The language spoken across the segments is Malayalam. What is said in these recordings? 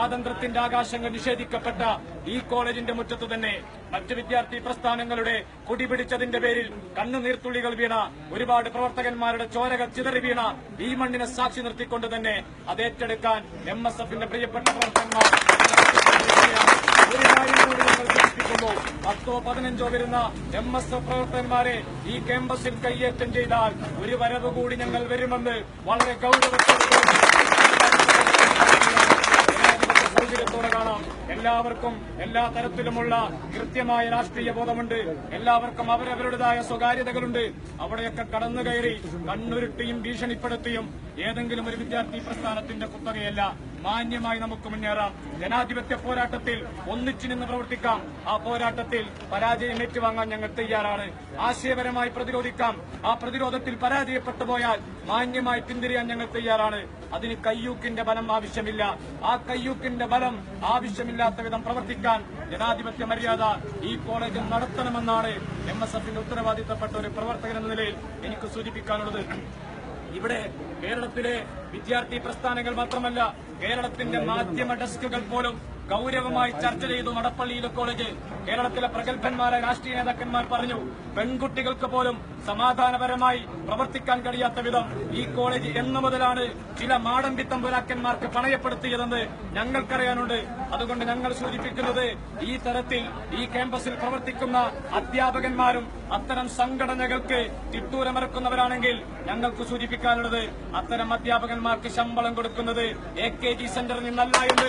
സ്വാതന്ത്ര്യത്തിന്റെ ആകാശങ്ങൾ നിഷേധിക്കപ്പെട്ട ഈ കോളേജിന്റെ മുറ്റത്തു തന്നെ മറ്റ് വിദ്യാർത്ഥി പ്രസ്ഥാനങ്ങളുടെ കുടിപിടിച്ചതിന്റെ പേരിൽ കണ്ണുനീർത്തുള്ളികൾ വീണ ഒരുപാട് പ്രവർത്തകന്മാരുടെ ചോരകൾ ചിതറി വീണ ഈ മണ്ണിനെ സാക്ഷി നിർത്തിക്കൊണ്ട് തന്നെ അത് ഏറ്റെടുക്കാൻ എം എസ് എഫിന്റെ പ്രിയപ്പെട്ട പ്രവർത്തകന്മാർ ഒരു പത്തോ പതിനഞ്ചോ വരുന്ന എം എസ് എഫ് പ്രവർത്തകന്മാരെ ഈ ക്യാമ്പസിൽ കയ്യേറ്റം ചെയ്താൽ ഒരു വരവ് കൂടി ഞങ്ങൾ വരുമെന്ന് വളരെ ഗൌരവത്തോടെ സൗകര്യത്തോടെ കാണാം. എല്ലാവർക്കും എല്ലാ തരത്തിലുമുള്ള കൃത്യമായ രാഷ്ട്രീയ ബോധമുണ്ട്. എല്ലാവർക്കും അവരവരുടേതായ സ്വകാര്യതകളുണ്ട്. അവിടെയൊക്കെ കടന്നു കയറി കണ്ണുരുട്ടിയും ഭീഷണിപ്പെടുത്തിയും ഏതെങ്കിലും ഒരു വിദ്യാർത്ഥി പ്രസ്ഥാനത്തിന്റെ കുത്തകയല്ല. മാന്യമായി നമുക്ക് മുന്നേറാം. ജനാധിപത്യ പോരാട്ടത്തിൽ ഒന്നിച്ചു നിന്ന് പ്രവർത്തിക്കാം. ആ പോരാട്ടത്തിൽ പരാജയം ഏറ്റുവാങ്ങാൻ ഞങ്ങൾ തയ്യാറാണ്. ആശയപരമായി പ്രതിരോധിക്കാം. ആ പ്രതിരോധത്തിൽ പരാജയപ്പെട്ടു പോയാൽ മാന്യമായി പിന്തിരിയാൻ ഞങ്ങൾ തയ്യാറാണ്. അതിന് കയ്യൂക്കിന്റെ ബലം ആവശ്യമില്ല. ആ കയ്യൂക്കിന്റെ ബലം ആവശ്യമില്ലാത്ത വിധം പ്രവർത്തിക്കാൻ ജനാധിപത്യ മര്യാദ ഈ കോളേജ് നടത്തണമെന്നാണ് എം എസ് എഫിന്റെ ഉത്തരവാദിത്തപ്പെട്ട ഒരു പ്രവർത്തകൻ എന്ന നിലയിൽ എനിക്ക് സൂചിപ്പിക്കാനുള്ളത്. ഇവിടെ കേരളത്തിലെ വിദ്യാർത്ഥി പ്രസ്ഥാനങ്ങൾ മാത്രമല്ല കേരളത്തിന്റെ മാധ്യമ ഡെസ്കുകൾ പോലും ഗൌരവമായി ചർച്ച ചെയ്തു നടപ്പള്ളിയിലെ കോളേജ്. കേരളത്തിലെ പ്രഗത്ഭന്മാരായ രാഷ്ട്രീയ നേതാക്കന്മാർ പറഞ്ഞു പെൺകുട്ടികൾക്ക് പോലും സമാധാനപരമായി പ്രവർത്തിക്കാൻ കഴിയാത്ത വിധം ഈ കോളേജ് എന്നു മുതലാണ് ചില മാടമ്പിത്തം പുരാക്കന്മാർക്ക് പണയപ്പെടുത്തിയതെന്ന് ഞങ്ങൾക്കറിയാനുണ്ട്. അതുകൊണ്ട് ഞങ്ങൾ സൂചിപ്പിക്കുന്നത് ഈ തരത്തിൽ ഈ ക്യാമ്പസിൽ പ്രവർത്തിക്കുന്ന അധ്യാപകന്മാരും അത്തരം സംഘടനകൾക്ക് തിട്ടൂരമിറക്കുന്നവരാണെങ്കിൽ ഞങ്ങൾക്ക് സൂചിപ്പിക്കാനുള്ളത് അത്തരം അധ്യാപകന്മാർക്ക് ശമ്പളം കൊടുക്കുന്നത് എ കെ ജി സെന്ററിൽ നിന്നല്ല എന്ന്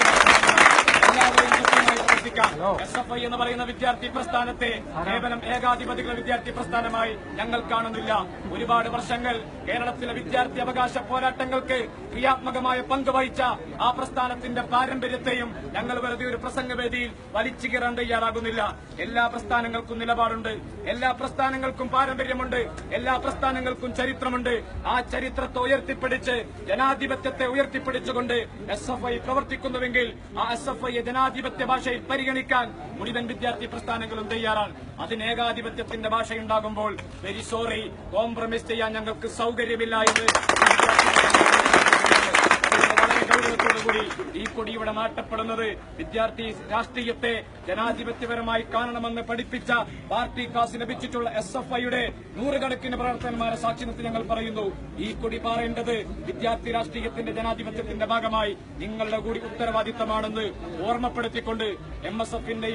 എസ് എഫ് ഐ എന്ന് പറയുന്ന വിദ്യാർത്ഥി പ്രസ്ഥാനത്തെ കേവലം ഏകാധിപതികളുടെ വിദ്യാർത്ഥി പ്രസ്ഥാനമായി ഞങ്ങൾ കാണുന്നില്ല. ഒരുപാട് വർഷങ്ങൾ കേരളത്തിലെ വിദ്യാർത്ഥി അവകാശ പോരാട്ടങ്ങൾക്ക് ക്രിയാത്മകമായ പങ്ക് വഹിച്ച ആ പ്രസ്ഥാനത്തിന്റെ പാരമ്പര്യത്തെയും ഞങ്ങൾ വെറുതെ ഒരു പ്രസംഗവേദിയിൽ വലിച്ചു കയറാൻ തയ്യാറാകുന്നില്ല. എല്ലാ പ്രസ്ഥാനങ്ങൾക്കും നിലപാടുണ്ട്. എല്ലാ പ്രസ്ഥാനങ്ങൾക്കും പാരമ്പര്യമുണ്ട്. എല്ലാ പ്രസ്ഥാനങ്ങൾക്കും ചരിത്രമുണ്ട്. ആ ചരിത്രത്തെ ഉയർത്തിപ്പിടിച്ച് ജനാധിപത്യത്തെ ഉയർത്തിപ്പിടിച്ചുകൊണ്ട് എസ് എഫ് ഐ പ്രവർത്തിക്കുന്നുവെങ്കിൽ ആ എസ് എഫ് ഐയെ ജനാധിപത്യ ഭാഷയിൽ പരിഗണിക്കാൻ മുഴുവൻ വിദ്യാർത്ഥി പ്രസ്ഥാനങ്ങളും തയ്യാറാണ്. അതിന് ഏകാധിപത്യത്തിന്റെ ഭാഷയുണ്ടാകുമ്പോൾ വെരി സോറി കോംപ്രമൈസ് ചെയ്യാൻ ഞങ്ങൾക്ക് സൗകര്യമില്ല എന്ന് വളരെ ഗൗരവത്തോടുകൂടി ഈ കൊടി ഇവിടെ നാട്ടപ്പെടുന്നത് വിദ്യാർത്ഥി രാഷ്ട്രീയത്തെ ജനാധിപത്യപരമായി കാണണമെന്ന് പഠിപ്പിച്ച പാർട്ടി കാസ് ലഭിച്ചിട്ടുള്ള എസ് എഫ് ഐയുടെ നൂറുകണക്കിന് പ്രവർത്തകന്മാരെ സാക്ഷി ഞങ്ങൾ പറയുന്നു. ഈ കൊടി പാറേണ്ടത് വിദ്യാർത്ഥി രാഷ്ട്രീയത്തിന്റെ ജനാധിപത്യത്തിന്റെ ഭാഗമായി നിങ്ങളുടെ കൂടി ഉത്തരവാദിത്തമാണെന്ന് ഓർമ്മപ്പെടുത്തിക്കൊണ്ട് എം എസ് എഫിന്റെ